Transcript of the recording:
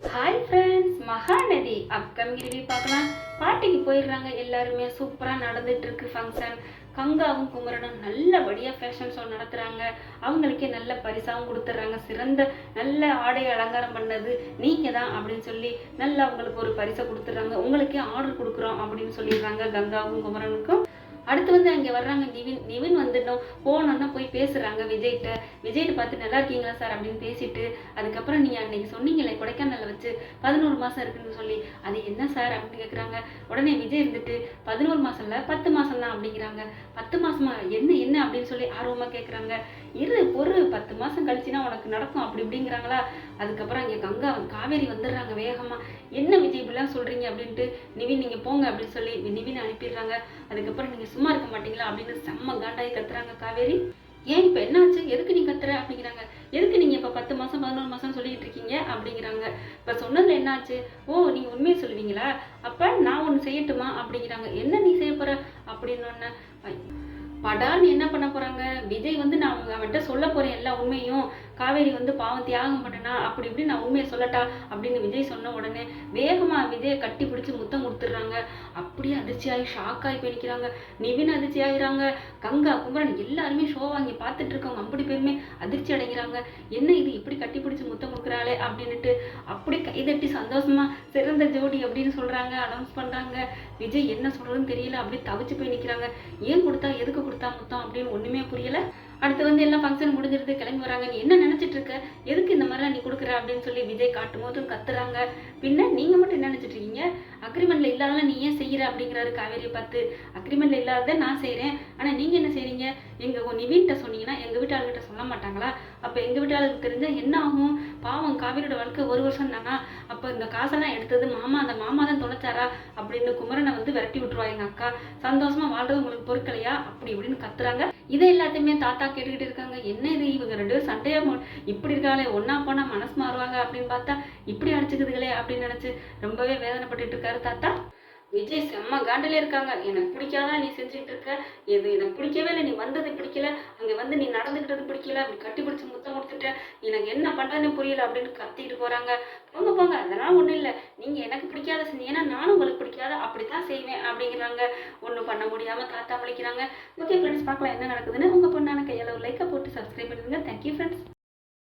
Hi friends Mahanadhi upcoming review பார்க்கலாம். பாட்டிக்கு போயிடுறாங்க எல்லாருமே சூப்பராக நடந்துட்டு இருக்கு ஃபங்க்ஷன் கங்காவும் குமரனும் நல்லபடியாக ஃபேஷன் ஷோ நடத்துகிறாங்க அவங்களுக்கே நல்ல பரிசாவும் கொடுத்துட்றாங்க. சிறந்த நல்ல ஆடை அலங்காரம் பண்ணது நீங்கள் தான் அப்படின்னு சொல்லி நல்லா அவங்களுக்கு ஒரு பரிசை கொடுத்துட்றாங்க. உங்களுக்கே ஆர்டர் கொடுக்குறோம் அப்படின்னு சொல்லிடுறாங்க கங்காவும் குமரனுக்கும். அடுத்து வந்து அங்கே வர்றாங்க நிவின். நிவின் வந்துட்டோம் போனோன்னா போய் பேசுகிறாங்க விஜய்கிட்ட. விஜய்கிட்ட பார்த்து நல்லா இருக்கீங்களா சார்? அப்படின்னு பேசிட்டு அதுக்கப்புறம் நீங்கள் அன்னைக்கு சொன்னீங்களே கொடைக்கானலில் வச்சு பதினோரு மாதம் இருக்குன்னு சொல்லி. அது என்ன சார்? அப்படின்னு கேட்குறாங்க உடனே விஜய் இருந்துட்டு பதினோரு மாதம் இல்லை பத்து மாதம் தான் அப்படிங்கிறாங்க. பத்து மாதமா என்ன என்ன? அப்படின்னு சொல்லி ஆர்வமாக கேட்குறாங்க இரு பொறு பத்து மாதம் கழிச்சுனா உனக்கு நடக்கும். அப்படி இப்படிங்கிறாங்களா. அதுக்கப்புறம் இங்கே கங்கா காவேரி வந்துடுறாங்க வேகமாக என்ன விஜய் இப்படிலாம் சொல்கிறீங்க அப்படின்ட்டு நிவின் நீங்கள் போங்க அப்படின்னு சொல்லி நிவின் அனுப்பிடுறாங்க. அதுக்கப்புறம் நீங்கள் சும்மா இருக்க மாட்டீங்களா அப்படின்னு செம்ம காண்டாயி கத்துறாங்க காவேரி. ஏன் இப்போ என்னாச்சு? எதுக்கு நீ கத்துற அப்படிங்கிறாங்க. எதுக்கு நீங்கள் இப்போ பத்து மாதம் பதினோரு மாதம் சொல்லிட்டு இருக்கீங்க அப்படிங்கிறாங்க. இப்போ சொன்னதில் என்னாச்சு? ஓ நீங்கள் உண்மையை சொல்லுவீங்களா? அப்போ நான் ஒன்று செய்யட்டுமா அப்படிங்கிறாங்க. என்ன நீ செய்ய போகிற படான்னு என்ன பண்ண போறாங்க? விஜய் வந்து நான் அவங்க அவன்கிட்ட சொல்ல போறேன் எல்லா உண்மையும். காவேரி வந்து பாவம் தியாகம் பண்ணனா அப்படி இப்படி நான் உண்மையை சொல்லட்டா? அப்படின்னு விஜய் சொன்ன உடனே வேகமா விஜயை கட்டி பிடிச்சி முத்தம் கொடுத்துட்றாங்க. அப்படியே அதிர்ச்சியாகி ஷாக் ஆகி நிவின் அதிர்ச்சி ஆகிறாங்க கங்கா குமரன் எல்லாருமே ஷோ வாங்கி பார்த்துட்டு இருக்கவங்க அப்படி பேருமே அதிர்ச்சி அடைகிறாங்க. என்ன இது? இப்படி கட்டி பிடிச்சி முத்தம் கொடுக்குறாளே அப்படின்னுட்டு அப்படி கைதட்டி சந்தோஷமா சிறந்த ஜோடி அப்படின்னு சொல்றாங்க அனௌன்ஸ் பண்றாங்க. விஜய் என்ன சொல்றதுன்னு தெரியல அப்படி தவிச்சு போய் நிற்கிறாங்க ஏன் கொடுத்தா எதுக்கு கொடுத்தா? முத்தம் அப்படின்னு ஒண்ணுமே புரியல. அடுத்து வந்து எல்லாம் ஃபங்க்ஷன் முடிஞ்சிருது கிளம்பி வராங்க. நீ என்ன நினைச்சிட்டு இருக்க? எதுக்கு இந்த மாதிரிலாம் நீ கொடுக்குற அப்படின்னு சொல்லி விஜய் காட்டும் போதும் கத்துறாங்க. பின்ன நீங்க மட்டும் என்ன நினைச்சிட்டு இருக்கீங்க? அக்ரிமெண்ட்ல இல்லாதலாம் நீ ஏன் செய்யற அப்படிங்கிறாரு காவேரியை பார்த்து. அக்ரிமெண்ட்ல இல்லாததை நான் செய்கிறேன் ஆனா நீங்க என்ன செய்றீங்க? எங்க நிவின்கிட்ட சொன்னீங்கன்னா எங்க வீட்டு சொல்ல மாட்டாங்களா? அப்ப எங்க வீட்டாளருக்கு தெரிஞ்சால் தெரிஞ்சா என்ன ஆகும்? பாவம் காவேரியோட வாழ்க்கை ஒரு வருஷம் தானா அப்ப இந்த காசெல்லாம் எடுத்தது மாமா. அந்த மாமா தான் தொலைச்சாரா அப்படின்னு குமரனை வந்து விரட்டி விட்டுருவா எங்க அக்கா. சந்தோஷமா வாழ்றது உங்களுக்கு பொருட்களையா அப்படி இப்படின்னு கத்துறாங்க. இதை எல்லாத்தையுமே தாத்தா கேட்டுக்கிட்டு இருக்காங்க. என்ன இது இவங்க ரெண்டு பேரும் சண்டையா இப்படி இருக்காளே ஒன்னா போனா மனசு மாறுவாங்க அப்படின்னு பார்த்தா இப்படி அடிச்சுக்குதுகளே அப்படின்னு நினைச்சு ரொம்பவே வேதனைப்பட்டுட்டு இருக்காரு தாத்தா. விஜய் செம்ம காண்டில் இருக்காங்க. எனக்கு பிடிக்காதா நீ செஞ்சுட்டு இருக்க? இது எனக்கு பிடிக்கவே இல்லை. நீ வந்தது பிடிக்கல. அங்கே வந்து நீ நடந்துக்கிட்டது பிடிக்கல. அப்படி கட்டி பிடிச்சி முத்தம் கொடுத்துட்ட. எனக்கு என்ன பண்ணுறதுன்னு புரியல அப்படின்னு கத்திட்டு போகிறாங்க போங்க போங்க. அதெல்லாம் ஒன்றும் இல்லை. நீங்கள் எனக்கு பிடிக்காத செஞ்சீங்கன்னா நானும் உங்களுக்கு பிடிக்காத அப்படி தான் செய்வேன் அப்படிங்கிறாங்க. ஒன்றும் பண்ண முடியாமல் தாத்தா முழிக்கிறாங்க. ஓகே ஃப்ரெண்ட்ஸ் பார்க்கலாம் என்ன நடக்குதுன்னு உங்கள் பொண்ணான கையால் ஒரு லைக்கை போட்டு சப்ஸ்கிரைப் பண்ணிடுங்க தேங்க்யூ ஃப்ரெண்ட்ஸ்